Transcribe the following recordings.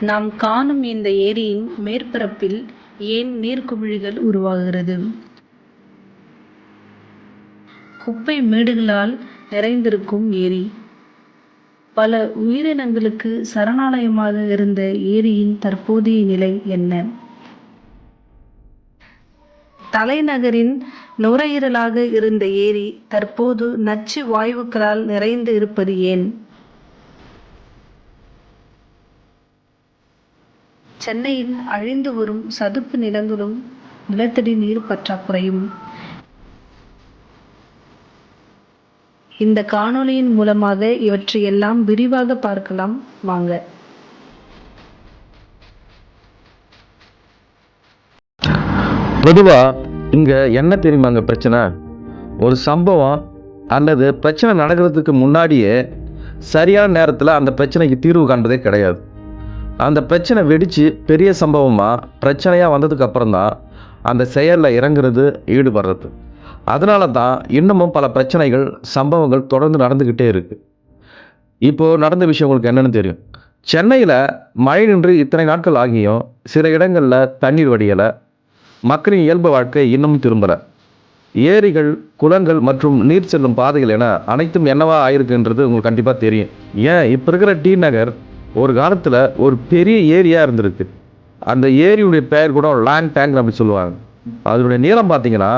நாம் காணும் இந்த ஏரியின் மேற்பரப்பில் ஏன் நீர்க்குமிழிகள் உருவாகிறது? குப்பை மேடுகளால் நிறைந்திருக்கும் ஏரி. பல உயிரினங்களுக்கு சரணாலயமாக இருந்த ஏரியின் தற்போதைய நிலை என்ன? தலைநகரின் நுரையீரலாக இருந்த ஏரி தற்போது நச்சு வாயுக்களால் நிறைந்து இருப்பது ஏன்? சென்னையில் அழிந்து வரும் சதுப்பு நிலங்களும் நிலத்தடி நீர் பற்றாக்குறையும். இந்த காணொளியின் மூலமாக இவற்றையெல்லாம் விரிவாக பார்க்கலாம். வாங்க. பொதுவாக இங்கே என்ன தெரியுமாங்க பிரச்சனை? ஒரு சம்பவம் அல்லது பிரச்சனை நடக்கிறதுக்கு முன்னாடியே சரியான நேரத்தில் அந்த பிரச்சனைக்கு தீர்வு காண்பதே கிடையாது. அந்த பிரச்சனை வெடித்து பெரிய சம்பவமாக பிரச்சனையாக வந்ததுக்கு அப்புறம் தான் அந்த செயலில் இறங்குறது ஈடுபடுறது. அதனால தான் இன்னமும் பல பிரச்சனைகள் சம்பவங்கள் தொடர்ந்து நடந்துக்கிட்டே இருக்குது இப்போது நடந்த விஷயம் உங்களுக்கு என்னென்னு தெரியும். சென்னையில் மழை நின்று இத்தனை நாட்கள் ஆகியும் சில இடங்களில் தண்ணீர் வடியலை. மக்களின் இயல்பு வாழ்க்கை இன்னும் திரும்பலை. ஏரிகள் குளங்கள் மற்றும் நீர் செல்லும் பாதைகள் என அனைத்தும் என்னவா ஆயிருக்குன்றது உங்களுக்கு கண்டிப்பாக தெரியும். ஏன்? இப்போ இருக்கிற டி நகர் ஒரு காலத்தில் ஒரு பெரிய ஏரியாக இருந்திருக்கு. அந்த ஏரியுடைய பெயர் கூட லேண்ட் டேங்க் அப்படி சொல்லுவாங்க. அதனுடைய நீளம் பார்த்தீங்கன்னா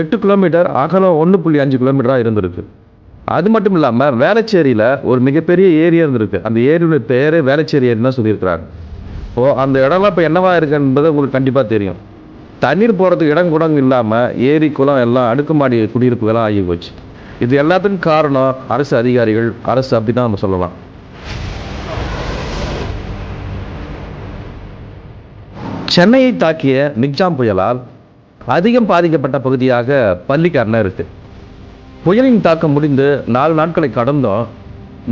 எட்டு கிலோமீட்டர் அகலம் ஒன்று புள்ளி அஞ்சு கிலோமீட்டராக இருந்திருக்கு. அது மட்டும் இல்லாமல் வேளச்சேரியில் ஒரு மிகப்பெரிய ஏரியா இருந்திருக்கு. அந்த ஏரியுடைய பெயரே வேளச்சேரி ஏரின்னு தான் சொல்லியிருக்கிறாங்க. ஓ அந்த இடம்லாம் இப்போ என்னவா இருக்கன்பது உங்களுக்கு கண்டிப்பாக தெரியும். தண்ணீர் போகிறதுக்கு இடம் கூட இல்லாமல் ஏரி குளம் எல்லாம் அடுக்குமாடி குடியிருப்புகளாக ஆகி போச்சு. இது எல்லாத்துக்கும் காரணம் அரசு அதிகாரிகள். அரசு அப்படி தான் நம்ம சொல்லலாம். சென்னையை தாக்கிய மிக்ஜாம் புயலால் அதிகம் பாதிக்கப்பட்ட பகுதியாக பள்ளிக்கரணை இருக்கு. புயலின் தாக்கம் முடிந்து நாலு நாட்களை கடந்தும்.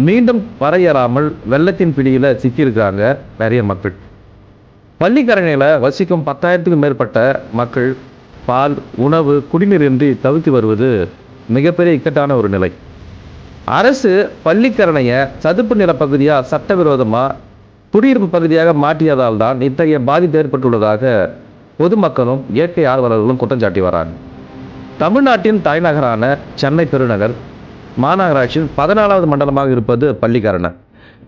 மீண்டும் வரையறாமல் வெள்ளத்தின் பிடியில் சிக்கியிருக்கிறாங்க நிறைய மக்கள். பள்ளிக்கரணையில் வசிக்கும் பத்தாயிரத்துக்கும் மேற்பட்ட மக்கள் பால் உணவு குடிநீர் இன்றி தவித்து வருவது மிகப்பெரிய இக்கட்டான ஒரு நிலை. அரசு பள்ளிக்கரணையை சதுப்பு நில பகுதியாக சட்டவிரோதமாக குடியிருப்பு பகுதியாக மாற்றியதால் தான் இத்தகைய பாதிப்பு ஏற்பட்டுள்ளதாக பொதுமக்களும் இயற்கை ஆர்வலர்களும் குற்றம் சாட்டி வராங்க. தமிழ்நாட்டின் தலைநகரான சென்னை பெருநகர் மாநகராட்சியின் பதினாலாவது மண்டலமாக இருப்பது பள்ளிக்கரணை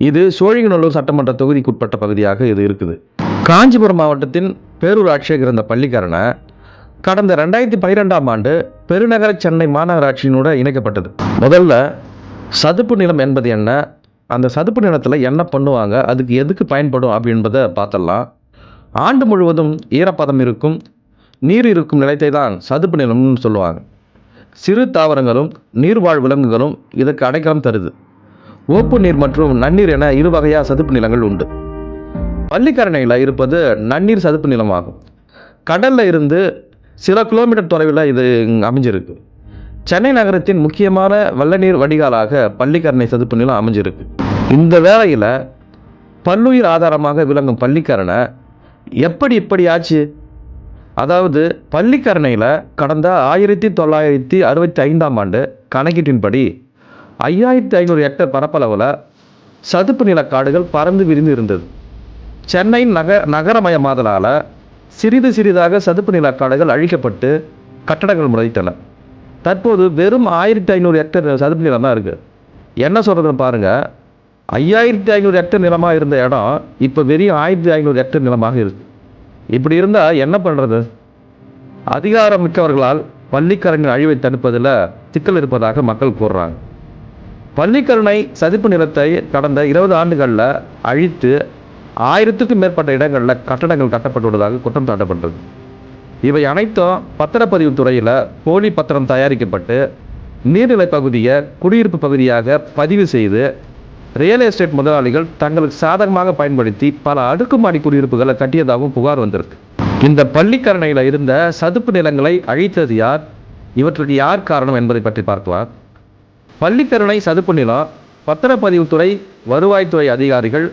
இது சோழிங்கநல்லூர் சட்டமன்ற தொகுதிக்குட்பட்ட பகுதியாக இது இருக்குது. காஞ்சிபுரம் மாவட்டத்தின் பேரூராட்சியாக இருந்த பள்ளிக்கரணை கடந்த ரெண்டாயிரத்தி பன்னிரெண்டாம் ஆண்டு பெருநகர சென்னை மாநகராட்சியினோட இணைக்கப்பட்டது. முதல்ல சதுப்பு நிலம் என்பது என்ன? அந்த சதுப்பு நிலத்தில் என்ன பண்ணுவாங்க? அதுக்கு எதுக்கு பயன்படும் அப்படின்றத பார்த்துடலாம். ஆண்டு முழுவதும் ஈரப்பதம் இருக்கும் நீர் இருக்கும் நிலத்தை தான் சதுப்பு நிலம்னு சொல்லுவாங்க. சிறு தாவரங்களும் நீர்வாழ் விலங்குகளும் இதற்கு அடைக்கலம் தருது. ஓப்பு நீர் மற்றும் நன்னீர் என இரு வகையாக சதுப்பு நிலங்கள் உண்டு. பள்ளிக்கரணையில் இருப்பது நன்னீர் சதுப்பு நிலமாகும். கடலில் இருந்து சில கிலோமீட்டர் தொலைவில் இது அமைஞ்சிருக்கு. சென்னை நகரத்தின் முக்கியமான வெள்ளநீர் வடிகாலாக பள்ளிக்கரணை சதுப்பு நிலம் அமைஞ்சிருக்கு. இந்த வேளையில் பல்லுயிர் ஆதாரமாக விளங்கும் பள்ளிக்கரணை எப்படி இப்படி ஆச்சு? அதாவது பள்ளிக்கரணையில் கடந்த ஆயிரத்தி தொள்ளாயிரத்தி அறுபத்தி ஐந்தாம் ஆண்டு கணக்கீட்டின்படி ஐயாயிரத்தி ஐநூறு ஹெக்டர் பரப்பளவில் சதுப்பு நில காடுகள் பறந்து விரிந்து இருந்தது. சென்னை நக நகரமயமாதலால் சிறிது சிறிதாக சதுப்பு நில காடுகள் அழிக்கப்பட்டு கட்டடங்கள் முளைத்தன. தற்போது வெறும் ஆயிரத்தி ஐநூறு ஹெக்டர் சதுப்பு நிலம் தான் இருக்குது என்ன சொல்கிறதுன்னு பாருங்கள் ஐயாயிரத்தி ஐநூறு ஹெக்டர் நிலமாக இருந்த இடம் இப்போ வெறும் ஆயிரத்தி ஐநூறு ஹெக்டர் நிலமாக இருக்குது இப்படி இருந்தால் என்ன பண்ணுறது அதிகாரம் மிக்கவர்களால் பள்ளிக்கரணை அழிவை தடுப்பதில் சிக்கல் இருப்பதாக மக்கள் கூறுறாங்க. பள்ளிக்கரணை சதுப்பு நிலத்தை கடந்த இருபது ஆண்டுகளில் அழித்து ஆயிரத்துக்கும் மேற்பட்ட இடங்களில் கட்டடங்கள் கட்டப்பட்டுள்ளதாக குற்றம் சாட்டப்பட்டது. இவை அனைத்தும் பத்திரப்பதிவு துறையில் போலி பத்திரம் தயாரிக்கப்பட்டு நீர்நிலை பகுதியை குடியிருப்பு பகுதியாக பதிவு செய்து ரியல் எஸ்டேட் முதலாளிகள் தங்களுக்கு சாதகமாக பயன்படுத்தி பல அடுக்குமாடி குடியிருப்புகளை கட்டியதாகவும் புகார் வந்திருக்கு. இந்த பள்ளிக்கரணையில் இருந்த சதுப்பு நிலங்களை அழித்தது யார்? இவற்றுக்கு யார் காரணம் என்பதை பற்றி பார்க்கலாம். பள்ளிக்கரணை சதுப்பு நிலம் பத்திரப்பதிவுத்துறை வருவாய்த்துறை அதிகாரிகள்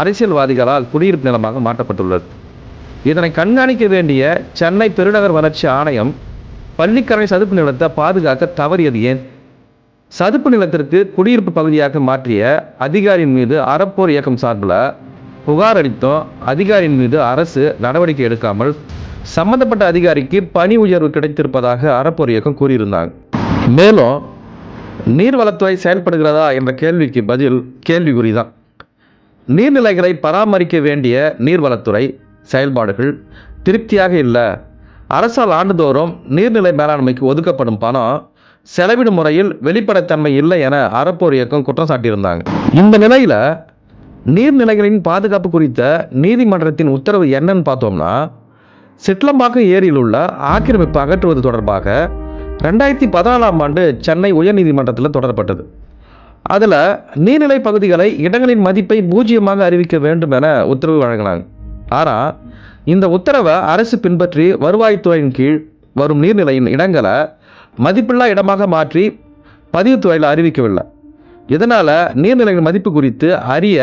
அரசியல்வாதிகளால் குடியிருப்பு நிலமாக மாற்றப்பட்டுள்ளது. இதனை கண்காணிக்க வேண்டிய சென்னை பெருநகர் வளர்ச்சி ஆணையம் பள்ளிக்கரணை சதுப்பு நிலத்தை பாதுகாக்க தவறியது ஏன்? சதுப்பு நிலத்திற்கு குடியிருப்பு பகுதியாக மாற்றிய அதிகாரியின் மீது அறப்போர் இயக்கம் சார்பில் புகார் அளித்தும் அதிகாரியின் மீது அரசு நடவடிக்கை எடுக்காமல் சம்பந்தப்பட்ட அதிகாரிக்கு பணி உயர்வு கிடைத்திருப்பதாக அறப்போர் இயக்கம் கூறியிருந்தாங்க. மேலும் நீர்வளத்துறை செயல்படுகிறதா என்ற கேள்விக்கு பதில் கேள்விக்குறி தான் நீர்நிலைகளை பராமரிக்க வேண்டிய நீர்வளத்துறை செயல்பாடுகள் திருப்தியாக இல்லை. அரசால் ஆண்டுதோறும் நீர்நிலை மேலாண்மைக்கு ஒதுக்கப்படும் பணம் செலவிடும் முறையில் வெளிப்படைத்தன்மை இல்லை என அறப்போர் இயக்கம் குற்றம் சாட்டியிருந்தாங்க. இந்த நிலையில் நீர்நிலைகளின் பாதுகாப்பு குறித்த நீதிமன்றத்தின் உத்தரவு என்னன்னு பார்த்தோம்னா சிட்லம்பாக்கம் ஏரியில் உள்ள ஆக்கிரமிப்பு அகற்றுவது தொடர்பாக ரெண்டாயிரத்தி பதினாலாம் ஆண்டு சென்னை உயர்நீதிமன்றத்தில் தொடரப்பட்டது. அதில் நீர்நிலை பகுதிகளை இடங்களின் மதிப்பை பூஜ்ஜியமாக அறிவிக்க வேண்டும் என உத்தரவு வழங்கினாங்க. ஆனால் இந்த உத்தரவை அரசு பின்பற்றி வருவாய்த்துறையின் கீழ் வரும் நீர்நிலையின் இடங்களை மதிப்பில்லா இடமாக மாற்றி பதிவுத்துறையில் அறிவிக்கவில்லை. இதனால் நீர்நிலைகளின் மதிப்பு குறித்து அறிய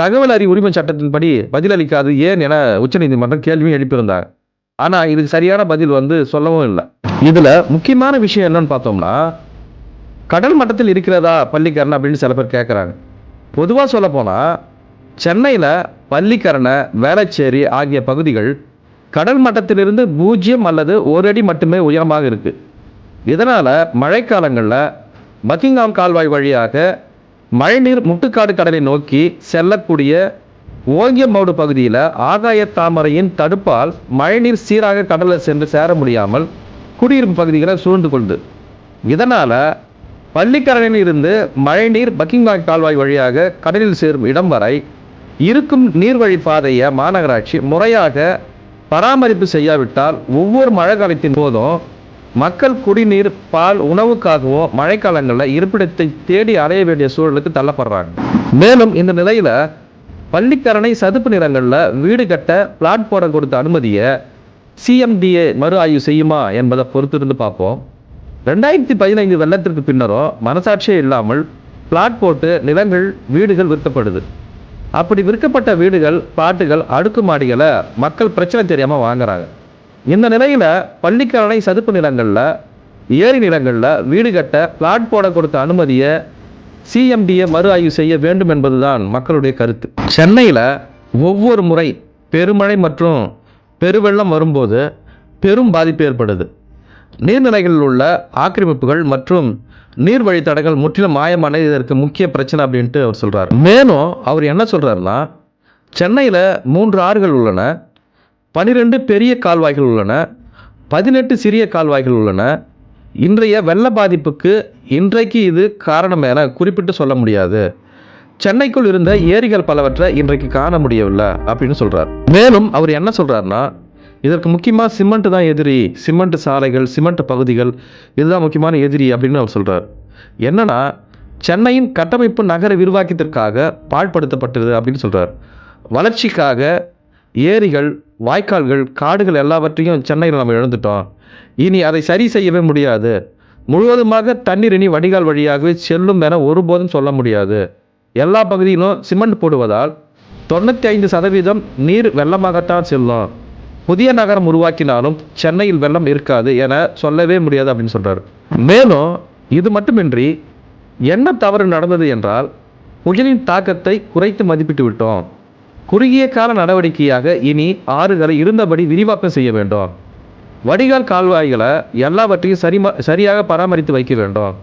தகவல் அறி உரிமை சட்டத்தின்படி பதிலளிக்காது ஏன் என உச்சநீதிமன்றம் கேள்வியும் எழுப்பியிருந்தாங்க. ஆனால் இதுக்கு சரியான பதில் வந்து சொல்லவும் இல்லை. இதில் முக்கியமான விஷயம் என்னன்னு பார்த்தோம்னா கடல் மட்டத்தில் இருக்கிறதா பள்ளிக்கரணை அப்படின்னு சில பேர் கேட்குறாங்க பொதுவாக சொல்லப்போனால் சென்னையில் பள்ளிக்கரணை வேளச்சேரி ஆகிய பகுதிகள் கடல் மட்டத்திலிருந்து பூஜ்ஜியம் அல்லது ஒரு அடி மட்டுமே உயரமாக இருக்குது இதனால் மழைக்காலங்களில் பக்கிங்காம் கால்வாய் வழியாக மழைநீர் முட்டுக்காடு கடலை நோக்கி செல்லக்கூடிய ஓங்கியமோடு பகுதியில் ஆகாய தாமரையின் தடுப்பால் மழைநீர் சீராக கடலில் சென்று சேர முடியாமல் குடியிருப்பு பகுதிகளை சூழ்ந்து கொண்டு இதனால் பள்ளிக்கரணில் இருந்து மழைநீர் பக்கிங்காம் கால்வாய் வழியாக கடலில் சேரும் இடம் வரை இருக்கும் நீர்வழி பாதையை மாநகராட்சி முறையாக பராமரிப்பு செய்யாவிட்டால் ஒவ்வொரு மழை காலத்தின் போதும் மக்கள் குடிநீர் பால் உணவுக்காகவும் மழைக்காலங்களில் இருப்பிடத்தை தேடி அலைய வேண்டிய சூழலுக்கு தள்ளப்படுறாங்க. மேலும் இந்த நிலையில் பள்ளிக்கரணை சதுப்பு நிலங்களில் வீடு கட்ட பிளாட் போட கொடுத்த அனுமதியை சிஎம்டிஏ மறு ஆய்வு செய்யுமா என்பதை பொறுத்திருந்து பார்ப்போம். ரெண்டாயிரத்தி பதினைந்து வெள்ளத்திற்கு பின்னரும் மனசாட்சியே இல்லாமல் பிளாட் போட்டு நிலங்கள் வீடுகள் விற்கப்படுது. அப்படி விற்கப்பட்ட வீடுகள் பிளாட்டுகள் அடுக்குமாடிகளை மக்கள் பிரச்சனை தெரியாமல் வாங்குறாங்க. இந்த நிலையில் பள்ளிக்கரணை சதுப்பு நிலங்களில் ஏரி நிலங்களில் வீடு கட்ட பிளாட் போட கொடுத்த அனுமதியை சிஎம்டியை மறு ஆய்வு செய்ய வேண்டும் என்பதுதான் மக்களுடைய கருத்து. சென்னையில் ஒவ்வொரு முறை பெருமழை மற்றும் பெருவெள்ளம் வரும்போது பெரும் பாதிப்பு ஏற்படுது. நீர்நிலைகளில் உள்ள ஆக்கிரமிப்புகள் மற்றும் நீர் வழித்தடங்கள் முற்றிலும் மாயமான இதற்கு முக்கிய பிரச்சனை அப்படின்ட்டு அவர் சொல்கிறார் மேலும் அவர் என்ன சொல்கிறாருன்னா சென்னையில் மூன்று ஆறுகள் உள்ளன. பனிரெண்டு பெரிய கால்வாய்கள் உள்ளன. பதினெட்டு சிறிய கால்வாய்கள் உள்ளன. இன்றைய வெள்ள பாதிப்புக்கு இன்றைக்கு இது காரணம் என குறிப்பிட்டு சொல்ல முடியாது. சென்னைக்குள் இருந்த ஏரிகள் பலவற்றை இன்றைக்கு காண முடியவில்லை அப்படின்னு சொல்கிறார் மேலும் அவர் என்ன சொல்கிறாருன்னா இதற்கு முக்கியமாக சிமெண்ட் தான் எதிரி சிமெண்ட் சாலைகள் சிமெண்ட் பகுதிகள் இதுதான் முக்கியமான எதிரி அப்படின்னு அவர் சொல்கிறார் என்னன்னா சென்னையின் கட்டமைப்பு நகர விரிவாக்கத்திற்காக பாழ்படுத்தப்பட்டது அப்படின்னு சொல்கிறார் வளர்ச்சிக்காக ஏரிகள் வாய்க்கால்கள் காடுகள் எல்லாவற்றையும் சென்னையில் நம்ம இழந்துட்டோம். இனி அதை சரி செய்யவே முடியாது. முழுவதுமாக தண்ணீர் இனி வடிகால் வழியாகவே செல்லும் என ஒருபோதும் சொல்ல முடியாது. எல்லா பகுதியிலும் சிமெண்ட் போடுவதால் தொண்ணூற்றி ஐந்து சதவீதம் நீர் வெள்ளமாகத்தான் செல்லும். புதிய நகரம் உருவாக்கினாலும் சென்னையில் வெள்ளம் இருக்காது என சொல்லவே முடியாது அப்படின்னு சொல்கிறார் மேலும் இது மட்டுமின்றி என்ன தவறு நடந்தது என்றால் புயலின் தாக்கத்தை குறைத்து மதிப்பிட்டு விட்டோம். குறுகிய கால நடவடிக்கையாக இனி ஆறுகளை இருந்தபடி விரிவாக்கம் செய்ய வேண்டும். வடிகால் கால்வாய்களை எல்லாவற்றையும் சரிமா சரியாக பராமரித்து வைக்க வேண்டும்.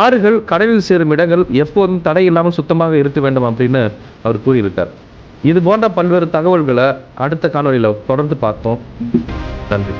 ஆறுகள் கடலில் சேரும் இடங்கள் எப்போதும் தடை இல்லாமல் சுத்தமாக இருக்க வேண்டும் அப்படின்னு அவர் கூறியிருக்கார். இது போன்ற பல்வேறு தகவல்களை அடுத்த காணொளியில் தொடர்ந்து பார்ப்போம் நன்றி.